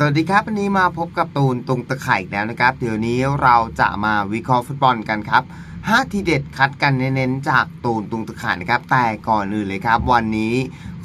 สวัสดีครับ วันนี้มาพบกับตูนตรงตะไคร่แล้วนะครับ เดี๋ยวนี้เราจะมาวิเคราะห์ฟุตบอลกันครับ 5 ทีเด็ดคัดกันเน้นๆจากตูนตรงตะไคร่นะครับ แต่ก่อนอื่นเลยครับ วันนี้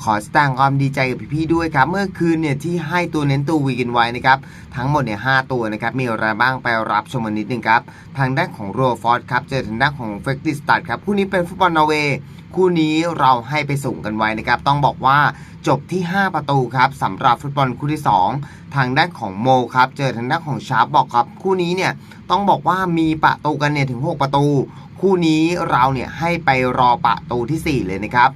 ขอแสดงความดีใจกับพี่ๆด้วยครับ เมื่อคืนเนี่ยที่ให้ตัวเน้นตัววีกันไว้นะครับ ทั้งหมดเนี่ยห้าตัวนะครับ มีอะไรบ้างไปรับชมกันนิดนึงครับ ทางด้านของโรฟอร์ดครับเจอทางด้านของเฟกติสตัดครับคู่นี้เป็นฟุตบอลนอร์เวย์คู่นี้เราให้ไปสูงกันไว้นะครับ ต้องบอกว่าจบที่ 5 ประตูครับสำหรับฟุตบอลคู่ที่ 2 ทางด้านของโมครับ เจอทางด้านของชาร์ปบอกครับ คู่นี้เนี่ยต้องบอกว่ามีประตูกันเนี่ยถึง 6 ประตู คู่นี้เราเนี่ยให้ไปรอประตูทีสี่4 เลยนะครับ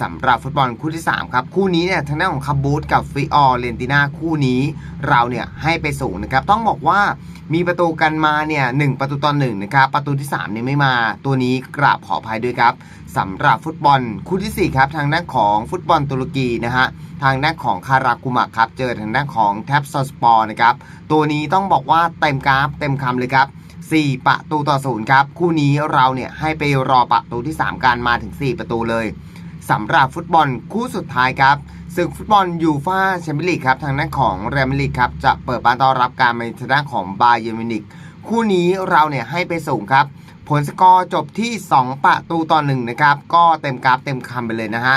สำหรับฟุตบอลคู่ที่ 3 ครับ คู่นี้เนี่ยทางด้านของคาบูตกับฟิออเรนติน่าคู่นี้เราเนี่ยให้ไปสูงนะครับ ต้องบอกว่ามีประตูกันมาเนี่ยหประตูต่อหนึ่งนะครับประตูที่3เนี่ยไม่มาตัวนี้กราบขออภัยด้วยครับสำหรับฟุตบอลคู่ทีสี่ 4 ครับทางด้านของฟุตบอลตุรกีนะฮะทางด้านของคารากุมะครับเจอทางด้านของแท็บซอสปอร์นะครับตัวนี้ต้องบอกว่าเต็มกราฟเต็มคำเลยครับ4 ประตูต่อศูนย์ครับ คู่นี้เราเนี่ยให้ไปรอประตูที่ 3 การมาถึง 4 ประตูเลย สำหรับฟุตบอลคู่สุดท้ายครับศึกฟุตบอลยูฟาแชมเปี้ยนลีกครับทางด้านของเรอัลมาดริดครับจะเปิดบ้านต้อนรับการมาทางด้านของบาเยอร์มิวนิกคู่นี้เราเนี่ยให้ไปสูงครับ ผลสกอร์จบที่ 2 ประตูต่อ1นะครับ ก็เต็มกราฟเต็มคำไปเลยนะฮะ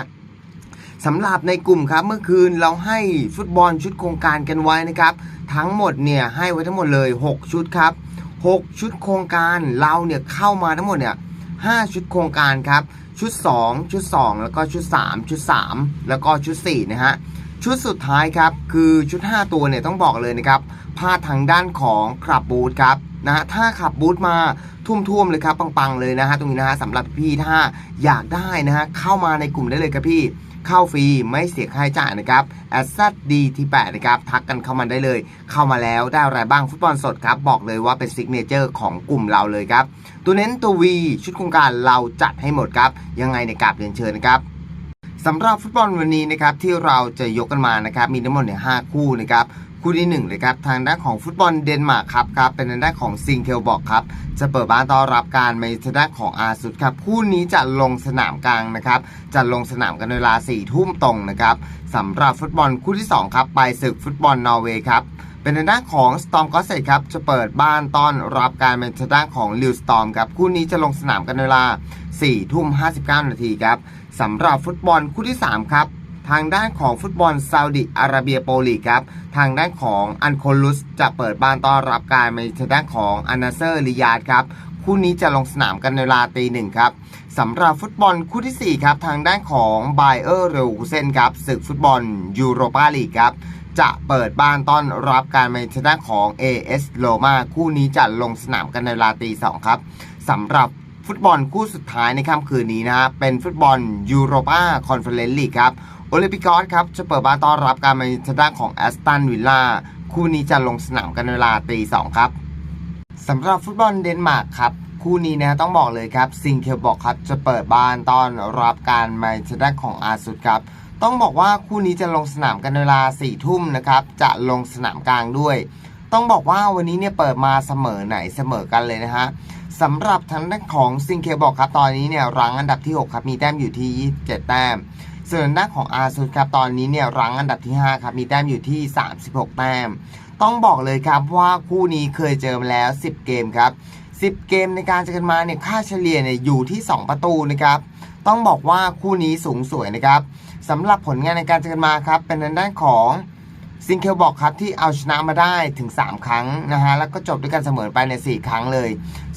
สำหรับในกลุ่มครับเมื่อคืนเราให้ฟุตบอลชุดโครงการกันไว้นะครับ ทั้งหมดเนี่ยให้ไว้ทั้งหมดเลย 6 ชุดครับ 6 ชุดโครงการเราเนี่ยเข้ามาทั้งหมดเนี่ย5ชุดโครงการครับชุด 2 ชุด 2 แล้วก็ชุด 3 ชุด 3 แล้วก็ชุด 4 นะฮะ ชุดสุดท้ายครับ คือชุด 5 ตัวเนี่ยต้องบอกเลยนะครับพลาดทางด้านของขับบูธครับนะฮะถ้าขับบูธมาทุ่มๆเลยครับปังๆเลยนะฮะตรงนี้นะฮะสำหรับพี่ถ้าอยากได้นะฮะเข้ามาในกลุ่มได้เลยครับพี่ เข้าฟรีไม่เสียค่าใช้จ่ายนะครับแอสซัดดีที่8นะครับทักกันเข้ามาได้เลย เข้ามาแล้วได้อะไรบ้างฟุตบอลสดครับ บอกเลยว่าเป็นซิกเนเจอร์ของกลุ่มเราเลยครับ ตัวเน้นตัววีชุดโครงการเราจัดให้หมดครับ ยังไงในกราบเรียนเชิญนะครับสำหรับฟุตบอลวันนี้นะครับที่เราจะยกกันมานะครับมีทั้งหมดเนี่ยห้าคู่นะครับ คู่ที่หนึ่งเลยครับทางด้านของฟุตบอลเดนมาร์กครับครับเป็นทางด้านของซิงเคลบอกครับจะเปิดบ้านต้อนรับการมาทางด้านของอาซุดครับคู่นี้จะลงสนามกลางนะครับจะลงสนามกันเวลา4ี่ทุ่มตรงนะครับสำหรับฟุตบอลคู่ที่2ครับไปศึกฟุตบอลนอร์เวย์ครับเป็นทางด้านของสตอมก็เซตครับจะเปิดบ้านต้อนรับการเป็นทางด้านของลิวสตอมครับคู่นี้จะลงสนามกันในเวลา4ทุ่ม59นาทีครับสำหรับฟุตบอลคู่ที่3ครับ ทางด้านของฟุตบอลซาอุดิอาระเบียโปลีครับ ทางด้านของอันโคลุสจะเปิดบ้านต้อนรับการในทางด้านของอานาเซอร์ลิยาดครับคู่นี้จะลงสนามกันในเวลาตีหนึ่งครับสำหรับฟุตบอลคู่ที่ 4 ครับ ทางด้านของไบเออร์เรลเซนครับศึกฟุตบอลยูโรปาลีกครับจะเปิดบ้านต้อนรับการในทางด้านของ AS โ o มาคู่นี้จะลงสนามกันในเวลาตีสองครับสำหรับฟุตบอลคู่สุดท้ายในค่ำคืนนี้นะฮะเป็นฟุตบอลยูโรปาคอนเฟอเรนซ์ลีกครับ โอลิมปิกอสครับจะเปิดบ้านต้อนรับการมาทางด้านของแอสตันวิลล่าคู่นี้จะลงสนามกันเวลาตีสองครับสำหรับฟุตบอลเดนมาร์กครับคู่นี้นะต้องบอกเลยครับซิงเคลบอกครับจะเปิดบ้านต้อนรับการมาทางด้านของอาซุดครับต้องบอกว่าคู่นี้จะลงสนามกันเวลา4ี่ทุ่มนะครับจะลงสนามกลางด้วย ต้องบอกว่าวันนี้เนี่ยเปิดมาเสมอไหนเสมอกันเลยนะฮะสำหรับทางด้านของซิงเคบอกครับตอนนี้เนี่ยรั้งอันดับที่ 6 ครับมีแต้มอยู่ที่ 27 แต้ม ส่วนด้านของอาซุครับตอนนี้เนี่ยรั้งอันดับที่ 5 ครับ มีแต้มอยู่ที่ 36 แต้ม ต้องบอกเลยครับว่าคู่นี้เคยเจอมาแล้ว 10 เกมครับ 10 เกมในการเจอกันมาเนี่ยค่าเฉลี่ยเนี่ยอยู่ที่ 2 ประตูนะครับ ต้องบอกว่าคู่นี้สูงสวยนะครับสำหรับผลงานในการเจอกันมาครับ เป็นทางด้านของซิงเคิลบอกครับที่เอาชนะมาได้ถึง 3 ครั้งนะฮะแล้วก็จบด้วยกันเสมอไปใน 4 ครั้งเลย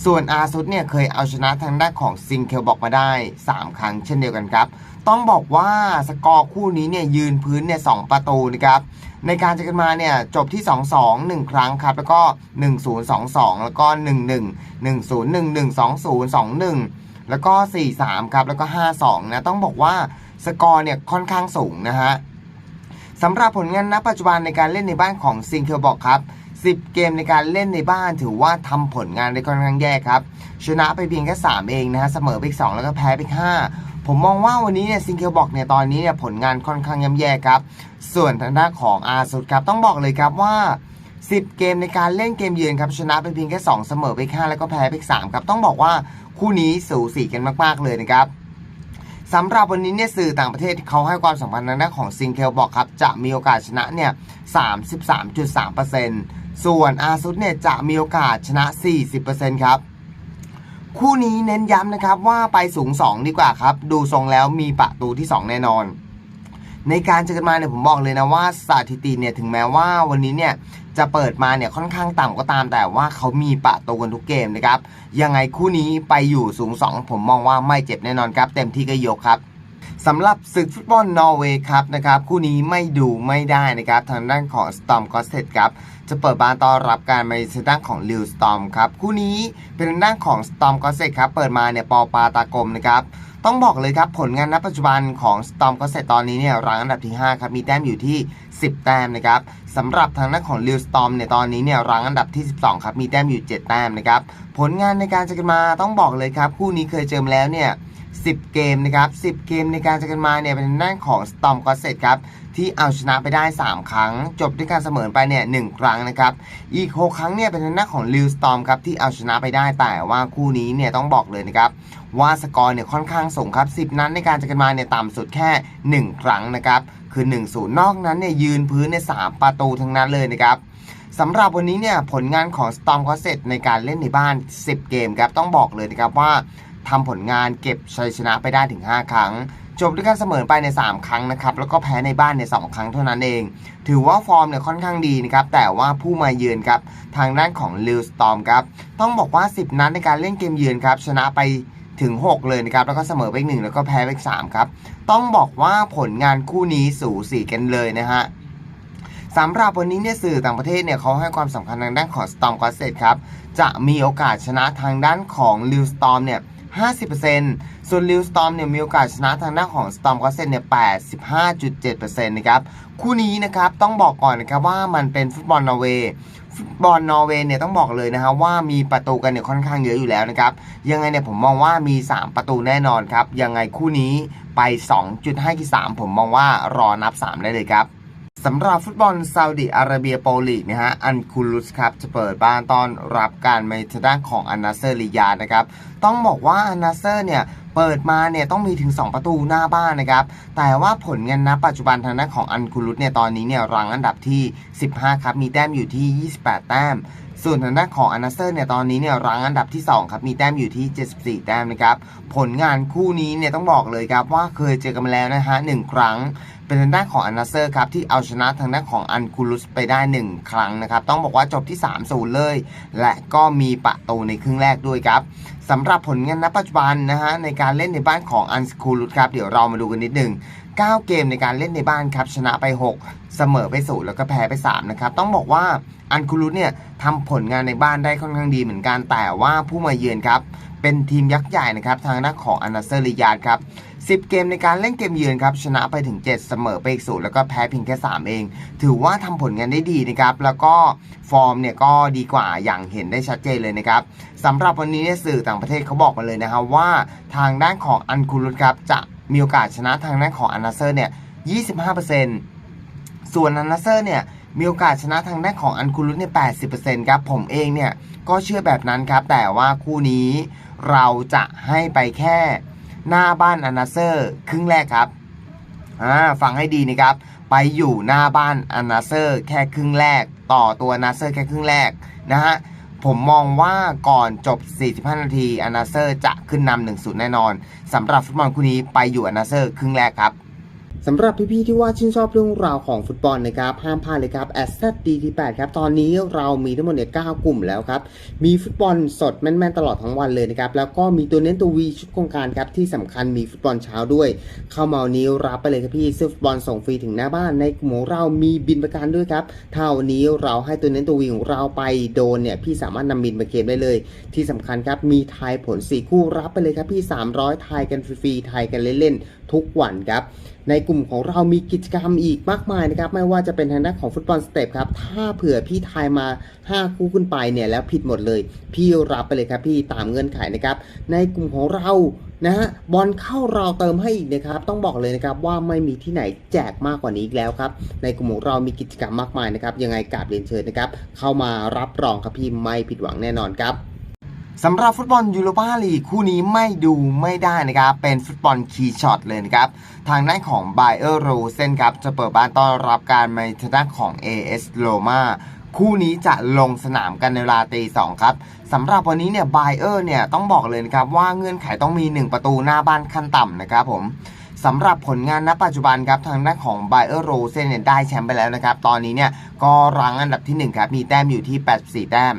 ส่วนอาซุดเนี่ยเคยเอาชนะทางด้านของซิงเคิลบอกมาได้ 3 ครั้งเช่นเดียวกันครับ ต้องบอกว่าสกอร์คู่นี้เนี่ยยืนพื้นเนี่ยสประตูนะครับในการเจอกันมาเนี่ยจบที่ 2-2 1 ครั้งครับ แล้วก็ 1-0 2-2 แล้วก็ 1-1 1-0 1-1 2-0 2-1 แล้วก็ 4-3 ครับ แล้วก็ 5-2 นะ ต้องบอกว่าสกอร์เนี่ยค่อนข้างสูงนะฮะสำหรับผลงานณปัจจุบันในการเล่นในบ้านของซิงเคิลบอกครับ 10 เกมในการเล่นในบ้านถือว่าทำผลงานได้ค่อนข้างแย่ครับ ชนะไปเพียงแค่ 3 เองนะฮะเสมอไปอีก2แล้วก็แพ้ไปอีก5 ผมมองว่าวันนี้เนี่ยซิงเคิลบอกเนี่ยตอนนี้เนี่ยผลงานค่อนข้างย่ำแย่ครับ ส่วนทางด้านของอาสุดครับต้องบอกเลยครับว่า 10 เกมในการเล่นเกมเยือนครับชนะไปเพียงแค่ 2 เสมอไปอีก5แล้วก็แพ้ไปอีก3ครับต้องบอกว่าคู่นี้สูสีกันมากๆเลยนะครับสำหรับวันนี้เนี่ยสื่อต่างประเทศเขาให้ความสำคัญในด้านของซิงเคิลบอกครับจะมีโอกาสชนะเนี่ย 33.3%ส่วนอาซุสเนี่ยจะมีโอกาสชนะ 40%ครับ คู่นี้เน้นย้ำนะครับว่าไปสูง 2 ดีกว่าครับ ดูทรงแล้วมีประตูที่ 2 แน่นอน ในการเจอกันมาเนี่ยผมบอกเลยนะว่าสถิติเนี่ยถึงแม้ว่าวันนี้เนี่ยจะเปิดมาเนี่ยค่อนข้างต่ำก็ตามแต่ว่าเขามีประตูกันทุกเกมนะครับยังไงคู่นี้ไปอยู่สูง 2 ผมมองว่าไม่เจ็บแน่นอนครับ เต็มที่ก็ยกครับ สำหรับศึกฟุตบอลนอร์เวย์ครับนะครับคู่นี้ไม่ดูไม่ได้นะครับ ทางด้านของสตอมกอสเซตครับจะเปิดบ้านต้อนรับการมาในด้านของลิวสตอมครับคู่นี้เป็นด้านของสตอมกอสเซตครับเปิดมาเนี่ยปอปาตากลมนะครับต้องบอกเลยครับผลงานณปัจจุบันของสตอมก็เสร็จตอนนี้เนี่ยรั้งอันดับที่ 5 ครับ มีแต้มอยู่ที่ 10 แต้มนะครับสำหรับทางด้านของลิวสตอมเนี่ยตอนนี้เนี่ยรั้งอันดับที่ 12 ครับ มีแต้มอยู่ 7 แต้มนะครับ ผลงานในการเจอกันมาต้องบอกเลยครับ คู่นี้เคยเจอมาแล้วเนี่ย 10 เกมนะครับ 10 เกมในการเจอกันมาเนี่ยเป็นทางด้านของสตอมก็เสร็จครับที่เอาชนะไปได้ 3 ครั้ง จบด้วยการเสมอไปเนี่ยหครั้งนะครับ อีก 6 ครั้งเนี่ยเป็นทางด้าของลิวสตอมครับที่เอาชนะไปได้แต่ว่าคู่นี้เนี่ยต้องบอกเลยนะครับว่าสกอร์เนี่ยค่อนข้างสูงครับ 10 นั้นในการเจอกันมาเนี่ยต่ำสุดแค่ 1 ครั้งนะครับ คือ 1-0 นอกนั้นเนี่ยยืนพื้นใน 3 ประตูทั้งนั้นเลยนะครับสำหรับวันนี้เนี่ยผลงานของ Storm ก็เสร็จในการเล่นในบ้าน 10 เกมครับต้องบอกเลยนะครับว่า ทำผลงานเก็บชัยชนะไปได้ถึง 5 ครั้ง จบด้วยการเสมอไปใน 3 ครั้งนะครับแล้วก็แพ้ในบ้านใน 2 ครั้งเท่านั้นเอง ถือว่าฟอร์มเนี่ยค่อนข้างดีนะครับแต่ว่าผู้มาเยือนครับทางด้านของลิวสตอมครับต้องบอกว่า 10 นัดในการเล่นเกมเยือนครับชนะไปถึง 6 เลยนะครับ แล้วก็เสมอไปหนึ่งแล้วก็แพ้ไปสามครับ ต้องบอกว่าผลงานคู่นี้สูสีกันเลยนะฮะสำหรับวันนี้เนี่ยสื่อต่างประเทศเนี่ยเขาให้ความสำคัญทางด้านของ Storm g o s s e t ครับ จะมีโอกาสชนะทางด้านของ l i w Storm เนี่ย 50%ส่วน l i w Storm เนี่ยมีโอกาสชนะทางด้านของ Storm g o s s e t เนี่ย85.7%นะครับคู่นี้นะครับต้องบอกก่อนนะครับว่ามันเป็นฟุตบอลนอร์เวย์ฟุตบอลนอร์เวย์เนี่ยต้องบอกเลยนะฮะว่ามีประตูกันเนี่ยค่อนข้างเยอะอยู่แล้วนะครับยังไงเนี่ยผมมองว่ามี 3 ประตูแน่นอนครับยังไงคู่นี้ไป 2.5ที่3ผมมองว่ารอนับ 3 ได้เลยครับ สำหรับฟุตบอลซาอุดิอาระเบียโปรลีกนะฮะอันคูลุสครับจะเปิดบ้านต้อนรับการมาทางด้านของอันนาเซอร์ลียานะครับต้องบอกว่าอันนาเซอร์เนี่ยเปิดมาเนี่ยต้องมีถึง 2 ประตูหน้าบ้านนะครับแต่ว่าผลงานณปัจจุบันทางด้านของอันคูลุสเนี่ยตอนนี้เนี่ยรังอันดับที่ 15 ครับ มีแต้มอยู่ที่ 28 แต้มส่วนทางด้านของอันนาเซอร์เนี่ยตอนนี้เนี่ยรังอันดับที่ 2 ครับ มีแต้มอยู่ที่ 74 แต้มนะครับ ผลงานคู่นี้เนี่ยต้องบอกเลยครับว่าเคยเจอกันมาแล้วนะฮะหนึ่งครั้ง เป็นทางด้านของอันนาเซอร์ครับที่เอาชนะทางด้านของอันคูลุสไปได้ 1 ครั้งนะครับ ต้องบอกว่าจบที่ 3-0 เลย และก็มีประตูในครึ่งแรกด้วยครับสำหรับผลงานณปัจจุบันนะฮะในการเล่นในบ้านของอันคูลุสครับเดี๋ยวเรามาดูกันนิดหนึ่ง 9 เกมในการเล่นในบ้านครับ ชนะไป 6 เสมอไปศูนย์แล้วก็แพ้ไป 3 นะครับ ต้องบอกว่าอันคูลุเนี่ยทำผลงานในบ้านได้ค่อนข้างดีเหมือนกัน แต่ว่าผู้มาเยือนครับ เป็นทีมยักษ์ใหญ่นะครับ ทางด้านของอันนาเซอร์ลียาดครับ10 เกมในการเล่นเกมเยือนครับชนะไปถึง 7 เสมอไปอีกศูนย์แล้วก็แพ้เพียงแค่ 3 เอง ถือว่าทำผลงานได้ดีนะครับแล้วก็ฟอร์มเนี่ยก็ดีกว่าอย่างเห็นได้ชัดเจนเลยนะครับสำหรับวันนี้เนี่ยสื่อต่างประเทศเขาบอกมาเลยนะครับว่าทางด้านของอันคูลุครับจะ มีโอกาสชนะทางด้านของอันาเซอร์เนี่ย 25%ส่วนอันาเซอร์เนี่ยมีโอกาสชนะทางด้านของอันคูลุสเนี่ย 80%ครับ ผมเองเนี่ย ก็เชื่อแบบนั้นครับ แต่ว่าคู่นี้เราจะให้ไปแค่หน้าบ้านอันาเซอร์ ครึ่งแรกครับ อ่า ฟังให้ดีนะครับ ไปอยู่หน้าบ้านอันนาเซอร์ แค่ครึ่งแรก ต่อตัวนาเซอร์แค่ครึ่งแรกนะฮะ ผมมองว่าก่อนจบ 45 นาทีอนาเซอร์จะขึ้นนำ1-0แน่นอนสำหรับฟุตบอลคู่นี้ไปอยู่อนาเซอร์ครึ่งแรกครับ สำหรับพี่ๆที่ว่าชื่นชอบเรื่องราวของฟุตบอลนะครับ ห้ามพลาดเลยครับ a s s d t 8ครับ ตอนนี้เรามีทั้งหมดเนี่ย9กลุ่มแล้วครับ มีฟุตบอลสดแม่นๆตลอดทั้งวันเลยนะครับ แล้วก็มีตัวเน้นตัววีชุดโครงการครับ ที่สำคัญมีฟุตบอลเช้าด้วย เข้ามานี้รับไปเลยครับพี่ซื้อฟุตบอลส่งฟรีถึงหน้าบ้านในกลุ่มของเรามีบินประกันด้วยครับถ้านี้เราให้ตัวเน้นตัววีของเราไปโดนเนี่ยพี่สามารถนำบินมาเกมได้เลย ที่สำคัญครับมีทายผล4คู่รับไปเลยครับพี่300ทายกันฟรีๆทายกันเล่นๆทุกวันครับ ในกลุ่มของเรามีกิจกรรมอีกมากมายนะครับ ไม่ว่าจะเป็นทางด้านของฟุตบอลสเต็ปครับ ถ้าเผื่อพี่ทายมา 5 คู่ขึ้นไปเนี่ยแล้วผิดหมดเลย พี่รับไปเลยครับพี่ตามเงื่อนไขนะครับ ในกลุ่มของเรานะฮะบอลเข้าเราเติมให้อีกนะครับ ต้องบอกเลยนะครับว่าไม่มีที่ไหนแจกมากกว่านี้อีกแล้วครับ ในกลุ่มของเรามีกิจกรรมมากมายนะครับ ยังไงกราบเรียนเชิญนะครับ เข้ามารับรองครับพี่ไม่ผิดหวังแน่นอนครับ สำหรับฟุตบอลยูโรปาลีกคู่นี้ไม่ดูไม่ได้นะครับ เป็นฟุตบอลคีย์ช็อตเลยนะครับ ทางด้านของไบเออร์โรเซนครับ จะเปิดบ้านต้อนรับการมาทางด้านของ AS โ o มาคู่นี้จะลงสนามกันในเวลาตีสองครับสำหรับวันนี้เนี่ยไบเออร์เนี่ยต้องบอกเลยนะครับว่าเงื่อนไขต้องมี 1 ประตูหน้าบ้านขั้นต่ำนะครับผมสำหรับผลงานณปัจจุบันครับทางด้านของไบเออร์โรเซนเนี่ยได้แชมป์ไปแล้วนะครับ ตอนนี้เนี่ยก็รั้งอันดับที่1ครับมีแต้มอยู่ที่ 84 แต้ม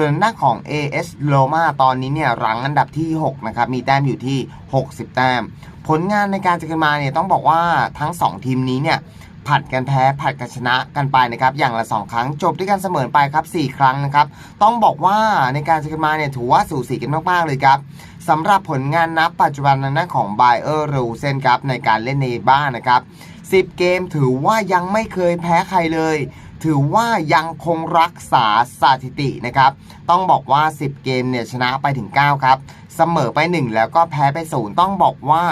ส่วนหน้าของ AS Roma ตอนนี้เนี่ยรั้งอันดับที่ 6 นะครับ มีแต้มอยู่ที่ 60 แต้ม ผลงานในการเจอกันมาเนี่ยต้องบอกว่าทั้ง 2 ทีมนี้เนี่ยผัดกันแพ้ผัดกันชนะกันไปนะครับ อย่างละ 2 ครั้งจบด้วยกันเสมอไปครับ 4 ครั้งนะครับ ต้องบอกว่าในการเจอกันมาเนี่ยถือว่าสูสีกันมาก ๆ เลยครับสำหรับผลงานนับปัจจุบันทางด้านของ b เออร์รูเซนครับในการเล่นในบ้านนะครับ 10 เกมถือว่ายังไม่เคยแพ้ใครเลย ถือว่ายังคงรักษาสถิตินะครับ ต้องบอกว่า 10 เกมเนี่ยชนะไปถึง 9 ครับ เสมอไป 1 แล้วก็แพ้ไปศูนย์ต้องบอกว่า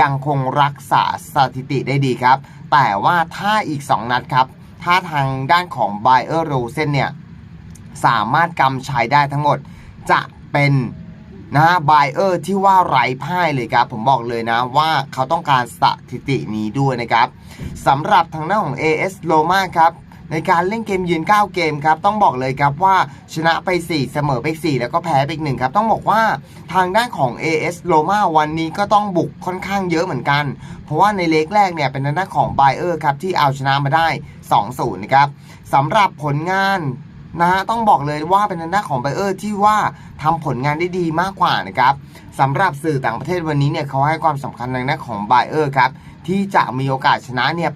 ยังคงรักษาสถิติได้ดีครับ แต่ว่าถ้าอีก 2 นัดครับ ถ้าทางด้านของไบเออร์โรเซนเนี่ย สามารถกำชัยได้ทั้งหมด จะเป็นนะฮะไบเออร์ที่ว่าไร้พ่ายเลยครับ ผมบอกเลยนะว่าเขาต้องการสถิตินี้ด้วยนะครับสำหรับทางด้านของ AS Roma ครับ ในการเล่นเกมยืน 9 เกมครับต้องบอกเลยครับว่าชนะไป 4 เสมอไป 4 แล้วก็แพ้ไปอีกหนึ่งครับต้องบอกว่าทางด้านของ AS Roma วันนี้ก็ต้องบุกค่อนข้างเยอะเหมือนกัน เพราะว่าในเลกแรกเนี่ยเป็นทางด้านของไบเออร์ครับที่เอาชนะมาได้ 2-0 นะครับสำหรับผลงาน นะฮะต้องบอกเลยว่าเป็นทางด้านของไบเออร์ที่ว่าทำผลงานได้ดีมากกว่านะครับสำหรับสื่อต่างประเทศวันนี้เนี่ยเขาให้ความสำคัญทางด้านของไบเออร์ครับที่จะมีโอกาสชนะเนี่ย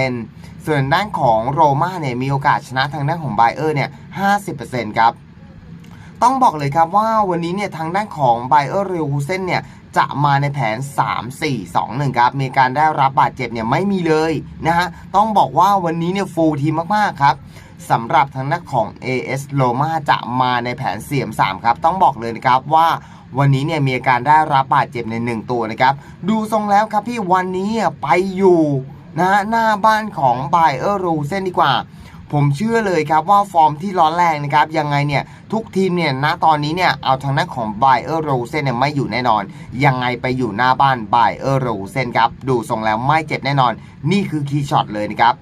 80%ส่วนด้านของโรม่าเนี่ยมีโอกาสชนะทางด้านของไบเออร์เนี่ย 50%ครับต้องบอกเลยครับว่าวันนี้เนี่ยทางด้านของไบเออร์เรลฮูเซนเนี่ย จะมาในแผน 3 4 2 1 ครับ มีการได้รับบาดเจ็บเนี่ยไม่มีเลยนะฮะ ต้องบอกว่าวันนี้เนี่ยฟูลทีมมาก ๆ ครับสำหรับทางด้านของ AS Roma จะมาในแผนเสียม3ครับ ต้องบอกเลยนะครับว่าวันนี้เนี่ยมีการได้รับบาดเจ็บใน 1 ตัวนะครับ ดูทรงแล้วครับพี่วันนี้ไปอยู่นะฮะหน้าบ้านของไบเออร์รูเซนดีกว่า ผมเชื่อเลยครับว่าฟอร์มที่ร้อนแรงนะครับยังไงเนี่ยทุกทีมเนี่ยณตอนนี้เนี่ยเอาทางด้านของไบเออร์โรเซนเนี่ยไม่อยู่แน่นอน ยังไงไปอยู่หน้าบ้านไบเออร์โรเซนครับดูทรงแล้วไม่เจ็บแน่นอน นี่คือคีย์ช็อตเลยนะครับ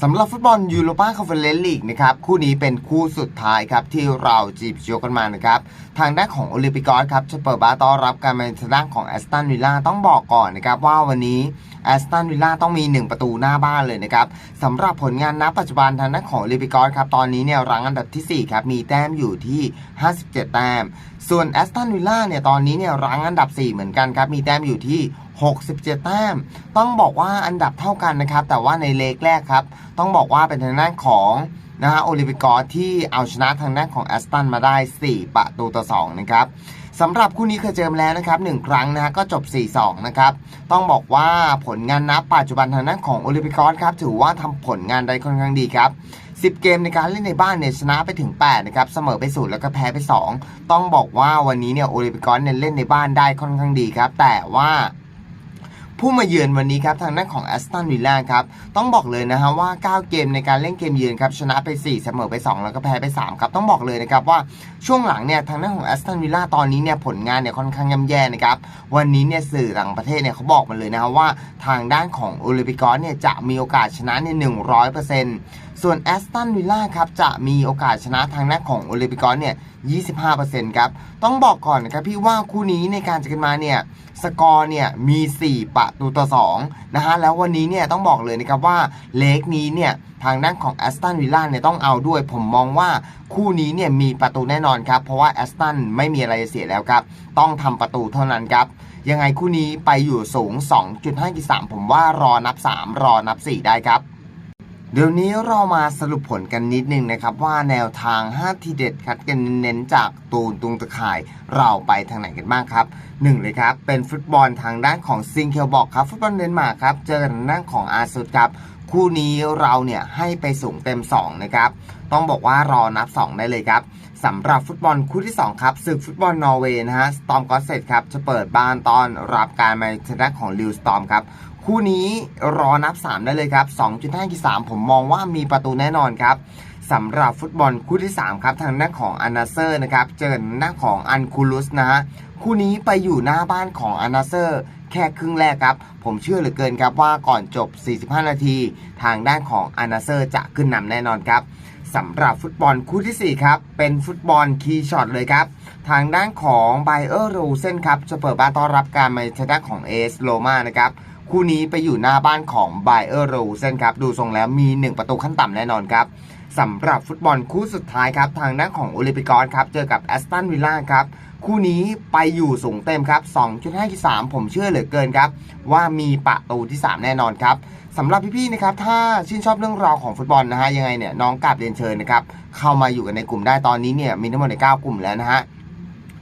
สำหรับฟุตบอลยูโรปาคอนเฟอเรนซ์ลีกนะครับคู่นี้เป็นคู่สุดท้ายครับที่เราจีบโยกันมานะครับทางด้านของโอลิมปิกอสครับจะเปิดบ้านต้อนรับการมาทางด้านของแอสตันวิลล่าต้องบอกก่อนนะครับว่าวันนี้แอสตันวิลล่าต้องมี 1 ประตูหน้าบ้านเลยนะครับสำหรับผลงานณปัจจุบันทางด้านของโอลิมปิกอสครับตอนนี้เนี่ยรังอันดับทีสี่ 4 ครับมีแต้มอยู่ที่ 57 แต้ม ส่วนแอสตันวิลล่าเนี่ยตอนนี้เนี่ยรังอันดับ 4 เหมือนกันครับมีแต้มอยู่ที่ 67 แต้ม ต้องบอกว่าอันดับเท่ากันนะครับ แต่ว่าในเลกแรกครับ ต้องบอกว่าเป็นทางด้านของนะฮะโอลิมปิกอที่เอาชนะทางด้านของแอสตันมาได้ 4 ประตูต่อ 2 นะครับสำหรับคู่นี้เคยเจอมาแล้วนะครับ 1 ครั้งนะฮะก็จบ 4-2 นะครับ ต้องบอกว่าผลงานนับปัจจุบันทางด้านของโอลิมปิกอครับ ถือว่าทำผลงานได้ค่อนข้างดีครับ10 เกมในการเล่นในบ้านเนี่ยชนะไปถึง 8 นะครับ เสมอไป0แล้วก็แพ้ไป 2 ต้องบอกว่าวันนี้เนี่ยโอลิมปิกอสเนี่ยเล่นในบ้านได้ค่อนข้างดีครับ แต่ว่า ผู้มาเยือนวันนี้ครับทางด้านของแอสตันวิลล่าครับต้องบอกเลยนะฮะว่า 9 เกมในการเล่นเกมเยือนครับชนะไป 4 เสมอไป 2 แล้วก็แพ้ไป 3 ครับ ต้องบอกเลยนะครับว่าช่วงหลังเนี่ยทางด้านของแอสตันวิลล่าตอนนี้เนี่ยผลงานเนี่ยค่อนข้างย่ำแย่นะครับวันนี้เนี่ยสื่อต่างประเทศเนี่ยเขาบอกมาเลยนะฮะว่าทางด้านของโอลิมปิกอสเนี่ยจะมีโอกาสชนะใน100%เปอร์เซ็นต์ ส่วนแอสตันวิลล่าครับจะมีโอกาสชนะทางด้าของโอลิมปิกอสเนี่ย 25%ครับ ต้องบอกก่อนนะครับพี่ว่าคู่นี้ในการจอกันมาเนี่ยสกอร์เนี่ยมี 4 ประตูต่อ2นะฮะแล้ววันนี้เนี่ยต้องบอกเลยนะครับว่าเลกนี้เนี่ยทางด้านของแอสตันวิลล่าเนี่ยต้องเอาด้วย ผมมองว่าคู่นี้เนี่ยมีประตูแน่นอนครับ เพราะว่าแอสตันไม่มีอะไรเสียแล้วครับ ต้องทำประตูเท่านั้นครับ ยังไงคู่นี้ไปอยู่สูง 2.5กิ3ผมว่ารอนับ 3 รอนับ 4 ได้ครับ เดี๋ยวนี้เรามาสรุปผลกันนิดนึงนะครับว่าแนวทาง 5 ทีเด็ดคัดกันเน้นจากตูนตุงตะข่ายเราไปทางไหนกันบ้างครับ 1 เลยครับ เป็นฟุตบอลทางด้านของซิงเคิลบอกครับ ฟุตบอลเดนมาร์กครับ เจอกันทางด้านของอาร์ซุดครับ คู่นี้เราเนี่ยให้ไปสูงเต็ม 2 นะครับ ต้องบอกว่ารอนับ 2 ได้เลยครับสำหรับฟุตบอลคู่ที่ 2 ครับศึกฟุตบอลนอร์เวย์นะฮะสตอมก็เสร็จครับ จะเปิดบ้านตอนรับการมาชนะของลิวสตอมครับคู่นี้รอนับ 3 ได้เลยครับ 2.5กิ3ผมมองว่ามีประตูแน่นอนครับสำหรับฟุตบอลคู่ที่ 3 ครับ ทางหน้าของอานาเซอร์นะครับ เจอหน้าของอันคูลุสนะฮะคู่นี้ไปอยู่หน้าบ้านของอานาเซอร์ แค่ครึ่งแรกครับ ผมเชื่อเหลือเกินครับว่าก่อนจบ 45 นาที ทางด้านของอานาเซอร์จะขึ้นนำแน่นอนครับสำหรับฟุตบอลคู่ทีสี่4 ครับ เป็นฟุตบอลคีย์ช็อตเลยครับ ทางด้านของไบเออร์รูเซนครับจะเปิดบ้านต้อนรับการมาชนะของเอสโลมานะครับ คู่นี้ไปอยู่หน้าบ้านของไบเออร์รูเซนครับ ดูทรงแล้วมี 1 ประตูขั้นต่ำแน่นอนครับ สำหรับฟุตบอลคู่สุดท้ายครับ ทางด้านของโอลิมปิกอสครับ เจอกับแอสตันวิลล่าครับ คู่นี้ไปอยู่สูงเต็มครับ 2.5ที่3ผมเชื่อเหลือเกินครับ ว่ามีประตูที่ 3 แน่นอนครับสำหรับพี่ๆนะครับ ถ้าชื่นชอบเรื่องราวของฟุตบอลนะฮะยังไงเนี่ยน้องกาบเรียนเชิญนะครับเข้ามาอยู่กันในกลุ่มได้ตอนนี้เนี่ยมีทั้งหมดใน9กลุ่มแล้วนะฮะ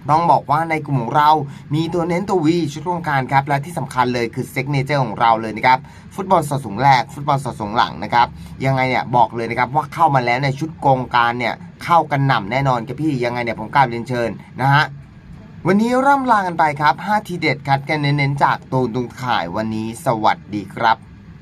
ต้องบอกว่าในกลุ่มของเรามีตัวเน้นตัววีชุดโครงการครับ และที่สำคัญเลยคือเซ็กเนเจอร์ของเราเลยนะครับ ฟุตบอลสดสูงแรก ฟุตบอลสดสูงหลังนะครับ ยังไงเนี่ยบอกเลยนะครับว่าเข้ามาแล้วในชุดโครงการเนี่ยเข้ากันหน่ำแน่นอนครับพี่ยังไงเนี่ยผมกราเรียนเชิญนะฮะวันนี้ร่ำลากันไปครับ 5 ทีเด็ดคัดกันเน้นๆจากตูนตุงข่ายวันนี้สวัสดีครับ